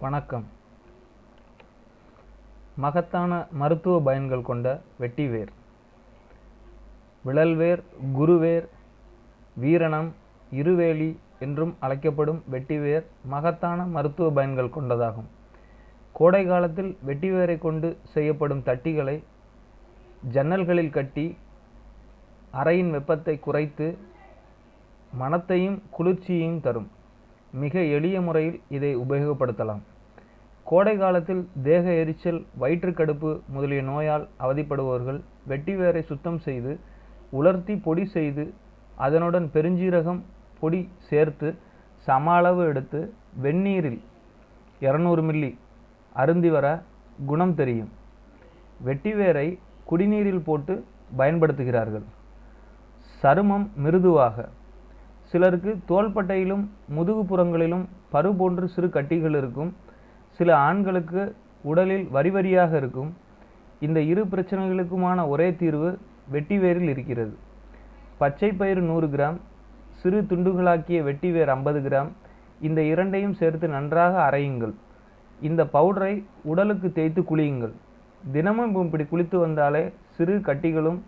வணக்கம். மகத்தான மருத்துவ பயன்கள் கொண்ட வெட்டிவேர். விழல்வேர் குருவேர் வீரணம் இருவேலி என்றும் அழைக்கப்படும் வெட்டிவேர் மகத்தான மருத்துவ பயன்கள் கொண்டதாகும். கோடை காலத்தில் வெட்டிவேரை கொண்டு செய்யப்படும் தட்டிகளை ஜன்னல்களில் கட்டி அறையின் வெப்பத்தை குறைத்து மனத்தையும் குளிர்ச்சியையும் தரும். மிக எளிய முறையில் இதை உபயோகப்படுத்தலாம். கோடை காலத்தில் தேக எரிச்சல் வயிற்றுக்கடுப்பு முதலிய நோயால் அவதிப்படுபவர்கள் வெட்டிவேரை சுத்தம் செய்து உலர்த்தி பொடி செய்து அதனுடன் பெருஞ்சீரகம் பொடி சேர்த்து சம அளவு எடுத்து வெந்நீரில் இரநூறு மில்லி அருந்தி வர குணம் தெரியும். வெட்டிவேரை குடிநீரில் போட்டு பயன்படுத்துகிறார்கள். சருமம் மிருதுவாக சிலருக்கு தோள்பட்டையிலும் முதுகுப்புறங்களிலும் பரு போன்று சிறு கட்டிகள் இருக்கும். சில ஆண்களுக்கு உடலில் வரி வரியாக இருக்கும். இந்த இரு பிரச்சனைகளுக்குமான ஒரே தீர்வு வெட்டிவேரில் இருக்கிறது. பச்சை பயிறு நூறு கிராம் சிறு துண்டுகளாக்கிய வெட்டிவேர் ஐம்பது கிராம் இந்த இரண்டையும் சேர்த்து நன்றாக அரையுங்கள். இந்த பவுடரை உடலுக்கு தேய்த்து குளியுங்கள். தினமும் இப்படி குளித்து வந்தாலே சிறு கட்டிகளும்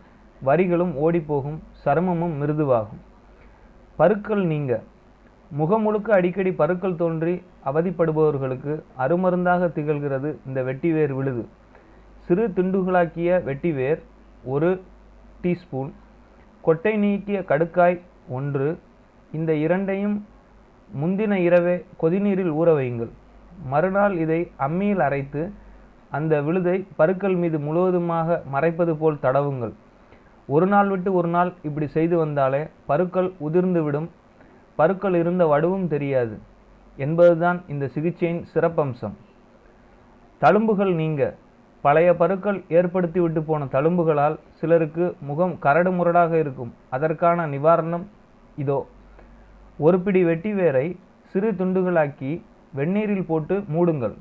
வரிகளும் ஓடிப்போகும் சருமமும் மிருதுவாகும். பருக்கள் நீங்க. முகம் முழுக்க அடிக்கடி பருக்கள் தோன்றி அவதிப்படுபவர்களுக்கு அருமருந்தாக திகழ்கிறது இந்த வெட்டிவேர் விழுது. சிறு துண்டுகளாக்கிய வெட்டிவேர் ஒரு டீஸ்பூன். கொட்டை நீக்கிய கடுக்காய் ஒன்று. இந்த இரண்டையும் முந்தின இரவே கொதிநீரில் ஊற வையுங்கள். மறுநாள் இதை அம்மியில் அரைத்து அந்த விழுதை பருக்கள் மீது முழுவதுமாக மறைப்பது போல் தடவுங்கள். ஒரு நாள் விட்டு ஒரு நாள் இப்படி செய்து வந்தாலே பருக்கள் உதிர்ந்து விடும். பருக்கள் இருந்த வடுவும் தெரியாது. என்பதுதான் இந்த சிகிச்சையின் சிறப்பம்சம். தழும்புகள் நீங்க. பழைய பருக்கள் ஏற்படுத்தி விட்டு போன தழும்புகளால் சிலருக்கு முகம் கரடு முரடாக இருக்கும். அதற்கான நிவாரணம் இதோ. ஒரு பிடி வெட்டி வேரை சிறு துண்டுகளாக்கி வெந்நீரில் போட்டு மூடுங்கள்.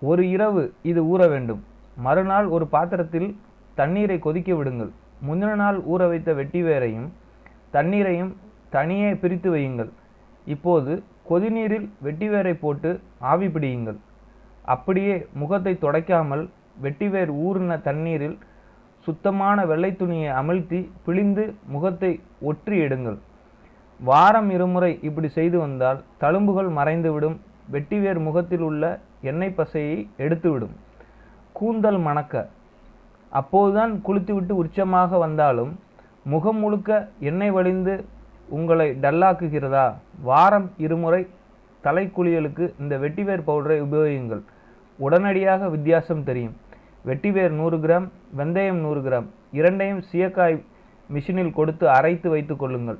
ஒரு இரவு இது ஊற வேண்டும். மறுநாள் ஒரு பாத்திரத்தில் தண்ணீரை கொதிக்க விடுங்கள். முந்தின நாள் ஊற வைத்த வெட்டிவேரையும் தண்ணீரையும் தனியே பிரித்து வையுங்கள். இப்போது கொதிநீரில் வெட்டிவேரை போட்டு ஆவி பிடியுங்கள். அப்படியே முகத்தை துடைக்காமல் வெட்டிவேர் ஊறின தண்ணீரில் சுத்தமான வெள்ளை துணியை அமிழ்த்தி பிழிந்து முகத்தை ஒற்றி எடுங்கள். வாரம் இருமுறை இப்படி செய்து வந்தால் தழும்புகள் மறைந்துவிடும் வெட்டிவேர் முகத்தில் உள்ள எண்ணெய் பசையை எடுத்துவிடும். கூந்தல் மணக்க. அப்போதுதான் குளித்துவிட்டு உச்சமாக வந்தாலும் முகம் முழுக்க எண்ணெய் வழிந்து உங்களை டல்லாக்குகிறதா? வாரம் இருமுறை தலைக்குளியலுக்கு இந்த வெட்டிவேர் பவுடரை உபயோகியுங்கள். உடனடியாக வித்தியாசம் தெரியும். வெட்டிவேர் நூறு கிராம் வெந்தயம் நூறு கிராம் இரண்டையும் சீயக்காய் மிஷினில் கொடுத்து அரைத்து வைத்துக் கொள்ளுங்கள்.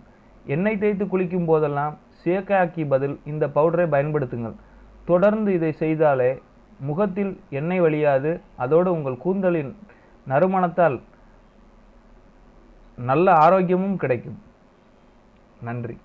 எண்ணெய் தேய்த்து குளிக்கும் போதெல்லாம் சீயக்காய்க்கு பதில் இந்த பவுடரை பயன்படுத்துங்கள். தொடர்ந்து இதை செய்தாலே முகத்தில் எண்ணெய் வழியாது அதோடு உங்கள் கூந்தலின் நறுமணத்தால் நல்ல ஆரோக்கியமும் கிடைக்கும். நன்றி.